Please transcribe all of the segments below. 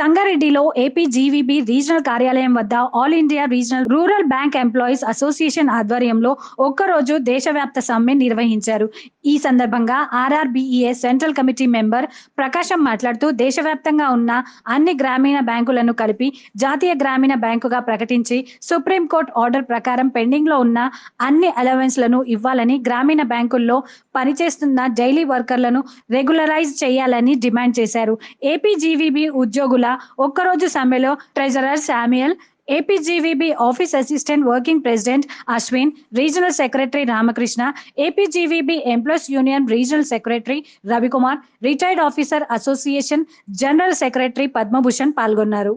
సంగారెడ్డిలో AP GVB regional కార్యాలయం వద్ద all India regional rural bank employees association ఆధ్వర్యంలో ఒక్కరోజు దేశవ్యాప్త సమ్మె నిర్వహించారు. ఈ సందర్భంగా RRBEA central committee member Prakasam మాట్లాడుతూ దేశవ్యాప్తంగా ఉన్న అన్ని గ్రామీణ బ్యాంకులను కలిపి జాతీయ గ్రామీణ బ్యాంకుగా ప్రకటించి సుప్రీంకోర్టు ఆర్డర్ ప్రకారం పెండింగ్లో ఉన్న అన్ని అలవెన్స్లను ఇవ్వాలని గ్రామీణ బ్యాంకుల్లో పనిచేస్తున్న డైలీ వర్కర్లను రెగ్యులరైజ్ చేయాలని డిమాండ్ చేశారు. ఏపీజీవీబీ ఉద్యోగుల ఒక్కరోజు సమ్మెలో treasurer Samuel APGVB office assistant working president Ashwin regional secretary Ramakrishna APGVB employees union regional secretary Ravikumar retired officer association general secretary Padmabhushan పాల్గొన్నారు.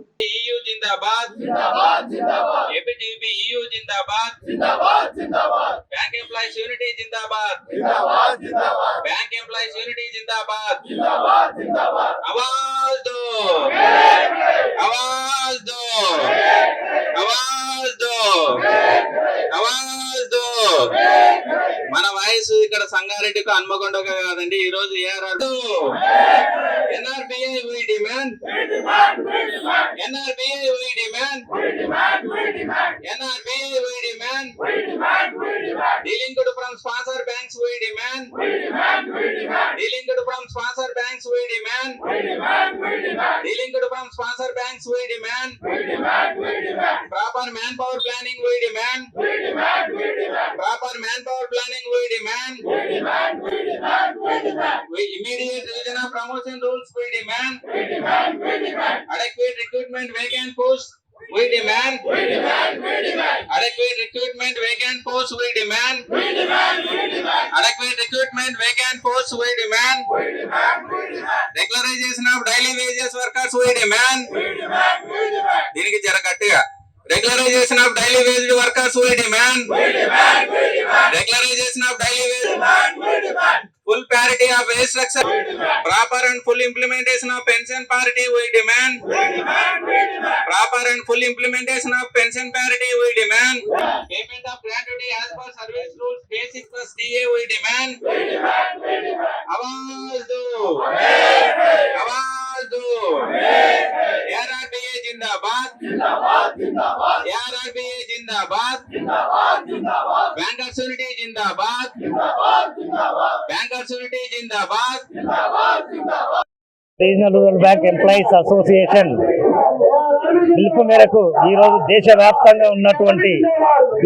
సంగారెడ్డికి హన్మకొండగా కాదండి ఈ రోజు ARR NRBI we demand NRBI we demand NRBI we demand delinked from sponsor banks we demand delinked from sponsor banks we demand delinked from sponsor banks we demand proper man power planning we demand proper man power planning we demand we immediate revision of promotion rules we demand adequate recruitment vacant posts we demand adequate recruitment vacant posts we demand adequate recruitment vacant posts we demand regularization of daily wages workers we demand దీనికి జర గట్టిగా regularisation of daily waged workers we demand regularization of daily wage full parity of wage structure proper and full implementation of pension parity we demand proper and full implementation of pension parity, we demand. Yeah. Payment of gratuity as per service rules, basic plus DA, we demand. We demand, we demand. Awaz do. Awaz do. ARRBA Jindabad. Jindabad, Jindabad. ARRBA Jindabad. Jindabad, Jindabad. Bankers Unity Jindabad. Jindabad, Jindabad. Bankers Unity Jindabad. Jindabad, Jindabad. Regional Rural Bank Employees Association పిలుపు మేరకు ఈరోజు దేశవ్యాప్తంగా ఉన్నటువంటి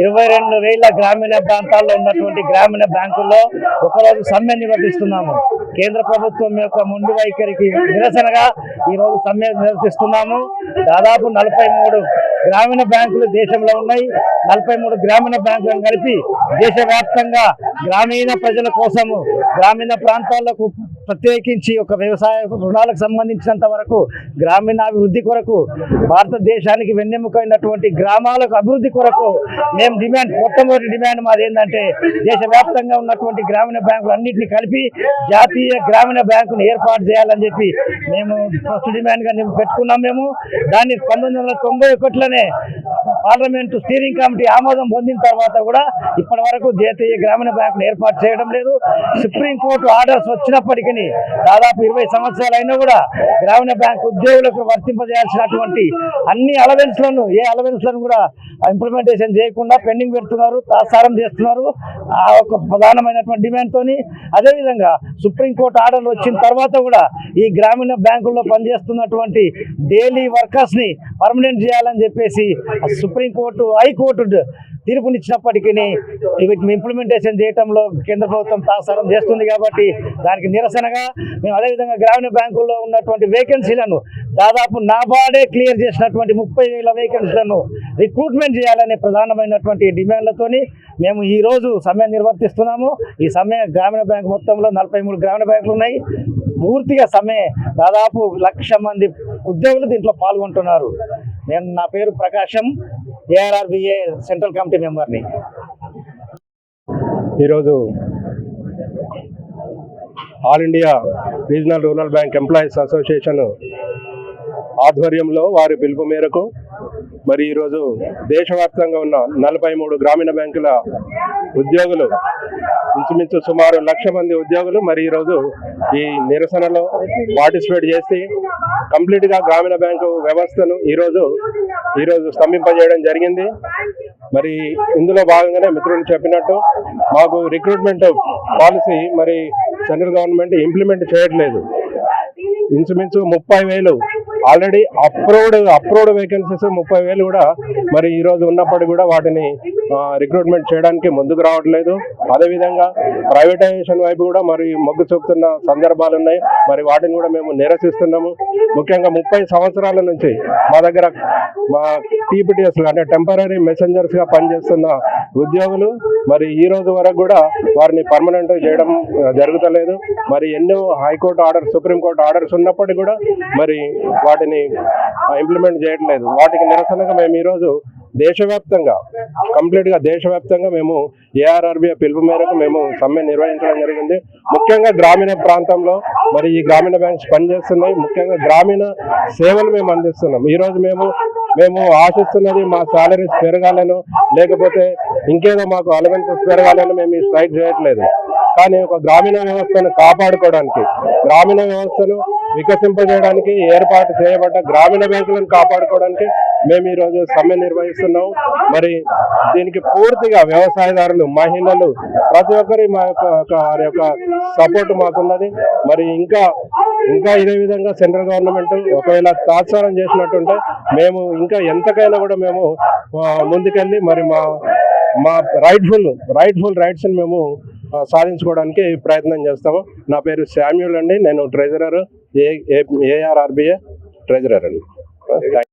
ఇరవై రెండు వేల గ్రామీణ ప్రాంతాల్లో ఉన్నటువంటి గ్రామీణ బ్యాంకుల్లో ఒకరోజు సమ్మె నిర్వహిస్తున్నాము. కేంద్ర ప్రభుత్వం యొక్క ముందు వైఖరికి నిరసనగా ఈ రోజు సమ్మె నిర్వహిస్తున్నాము. దాదాపు నలభై మూడు గ్రామీణ బ్యాంకులు దేశంలో ఉన్నాయి. నలభై మూడు గ్రామీణ బ్యాంకులను కలిపి దేశవ్యాప్తంగా గ్రామీణ ప్రజల కోసము గ్రామీణ ప్రాంతాలకు ప్రత్యేకించి ఒక వ్యవసాయ రుణాలకు సంబంధించినంత వరకు గ్రామీణాభివృద్ధి కొరకు భారతదేశానికి వెన్నెముకైనటువంటి గ్రామాలకు అభివృద్ధి కొరకు మేము డిమాండ్ మొట్టమొదటి డిమాండ్ మాది ఏంటంటే దేశవ్యాప్తంగా ఉన్నటువంటి గ్రామీణ బ్యాంకులు అన్నింటినీ కలిపి జాతీయ గ్రామీణ బ్యాంకును ఏర్పాటు చేయాలని చెప్పి మేము ఫస్ట్ డిమాండ్గా మేము పెట్టుకున్నాం మేము. దాన్ని పంతొమ్మిది వందల తొంభై ఒకటిలోనే పార్లమెంటు స్టీరింగ్ కమిటీ ఆమోదం పొందిన తర్వాత కూడా ఇప్పటి వరకు జాతీయ గ్రామీణ బ్యాంకును ఏర్పాటు చేయడం లేదు. సుప్రీంకోర్టు ఆర్డర్స్ వచ్చినప్పటికీ దాదాపు ఇరవై సంవత్సరాలు అయినా కూడా గ్రామీణ బ్యాంక్ ఉద్యోగులకు వర్తింపజేయాల్సినటువంటి అన్ని అలవెన్స్లను ఏ అలవెన్స్లను కూడా ఇంప్లిమెంటేషన్ చేయకుండా పెండింగ్ పెడుతున్నారు తాత్సారం చేస్తున్నారు. ఆ ఒక ప్రధానమైనటువంటి డిమాండ్తో అదేవిధంగా సుప్రీంకోర్టు ఆర్డర్లు వచ్చిన తర్వాత కూడా ఈ గ్రామీణ బ్యాంకుల్లో పనిచేస్తున్నటువంటి డైలీ వర్కర్స్ని పర్మనెంట్ చేయాలని చెప్పేసి సుప్రీంకోర్టు హైకోర్టు తీర్పునిచ్చినప్పటికీ వీటిని ఇంప్లిమెంటేషన్ చేయడంలో కేంద్ర ప్రభుత్వం తాత్సారం చేస్తుంది కాబట్టి దానికి నిరసనగా మేము అదేవిధంగా గ్రామీణ బ్యాంకుల్లో ఉన్నటువంటి వేకెన్సీలను దాదాపు నాబార్డే క్లియర్ చేసినటువంటి ముప్పై వేల వేకెన్సీలను రిక్రూట్మెంట్ చేయాలనే ప్రధానమైనటువంటి డిమాండ్లతోని మేము ఈ రోజు సమ్మె నిర్వర్తిస్తున్నాము. ఈ సమ్మె గ్రామీణ బ్యాంక్ మొత్తంలో నలభై మూడు గ్రామీణ బ్యాంకులు ఉన్నాయి. పూర్తిగా సమ్మె దాదాపు లక్ష మంది ఉద్యోగులు దీంట్లో పాల్గొంటున్నారు. నేను నా పేరు ప్రకాశం. ఏఆర్ఆర్బిఏ సెంట్రల్ కమిటీ మెంబర్ని. ఈరోజు all India regional rural bank employees association ఆధ్వర్యంలో వారి పిలుపు మేరకు మరి ఈరోజు దేశవ్యాప్తంగా ఉన్న నలభై మూడు గ్రామీణ బ్యాంకుల ఉద్యోగులు ఇంచుమించు సుమారు లక్ష మంది ఉద్యోగులు మరి ఈరోజు ఈ నిరసనలో పార్టిసిపేట్ చేసి కంప్లీట్గా గ్రామీణ బ్యాంకు వ్యవస్థను ఈరోజు ఈరోజు స్తంభింపజేయడం జరిగింది. మరి ఇందులో భాగంగానే మిత్రులు చెప్పినట్టు మాకు రిక్రూట్మెంట్ పాలసీ మరి సెంట్రల్ గవర్నమెంట్ ఇంప్లిమెంట్ చేయట్లేదు. ఇంచుమించు ముప్పై వేలు. ఆల్రెడీ అప్రూవ్డ్ అప్రూవ్డ్ వేకెన్సీస్ ముప్పై వేలు కూడా మరి ఈరోజు ఉన్నప్పటికీ కూడా వాటిని రిక్రూట్మెంట్ చేయడానికి ముందుకు రావట్లేదు. అదేవిధంగా ప్రైవేటైజేషన్ వైపు కూడా మరి మొగ్గు చూపుతున్న సందర్భాలు ఉన్నాయి. మరి వాటిని కూడా మేము నిరసిస్తున్నాము. ముఖ్యంగా ముప్పై సంవత్సరాల నుంచి మా దగ్గర మా టీపీటీఎస్ అంటే టెంపరీ మెసెంజర్స్గా పనిచేస్తున్న ఉద్యోగులు మరి ఈ రోజు వరకు కూడా వారిని పర్మనెంట్ చేయడం జరుగుతలేదు. మరి ఎన్నో హైకోర్టు ఆర్డర్స్ సుప్రీంకోర్టు ఆర్డర్స్ ఉన్నప్పటికీ కూడా మరి వాటిని ఇంప్లిమెంట్ చేయట్లేదు. వాటికి నిరసనగా మేము ఈరోజు దేశవ్యాప్తంగా కంప్లీట్గా దేశవ్యాప్తంగా మేము ఏఆర్ఆర్బి పిలుపు మేరకు మేము సమ్మె నిర్వహించడం జరిగింది. ముఖ్యంగా గ్రామీణ ప్రాంతంలో మరి ఈ గ్రామీణ బ్యాంక్స్ పనిచేస్తున్నాయి. ముఖ్యంగా గ్రామీణ సేవలు మేము అందిస్తున్నాం. ఈరోజు మేము మేము ఆశిస్తున్నది మా సాలరీస్ పెరగాలను లేకపోతే ఇంకేదో మాకు అలవెన్సెస్ పెరగాలని మేము ఈ స్ట్రైక్ చేయట్లేదు. కానీ ఒక గ్రామీణ వ్యవస్థను కాపాడుకోవడానికి గ్రామీణ వ్యవస్థను వికసింపజేయడానికి ఏర్పాటు చేయబడ్డ గ్రామీణ బ్యాంకులను కాపాడుకోవడానికి మేము ఈ రోజు సమ్మె నిర్వహిస్తున్నాం. మరి దీనికి పూర్తిగా వ్యవసాయదారులు మహిళలు ప్రతి ఒక్కరి మా యొక్క వారి యొక్క సపోర్ట్ మాకున్నది. మరి ఇంకా ఇంకా ఇదే విధంగా సెంట్రల్ గవర్నమెంట్ ఒకవేళ తాత్సారం చేసినట్టుంటే మేము ఇంకా ఎంతకైనా కూడా మేము ముందుకెళ్ళి మరి మా మా రైట్ఫుల్ రైట్ఫుల్ రైట్స్ని మేము సాధించుకోవడానికి ప్రయత్నం చేస్తాము. నా పేరు శామ్యూల్ అండి. నేను ట్రెజరర్. ఏ ఏఆర్ఆర్బిఏ ట్రెజరర్ అండి థాంక్ యూ.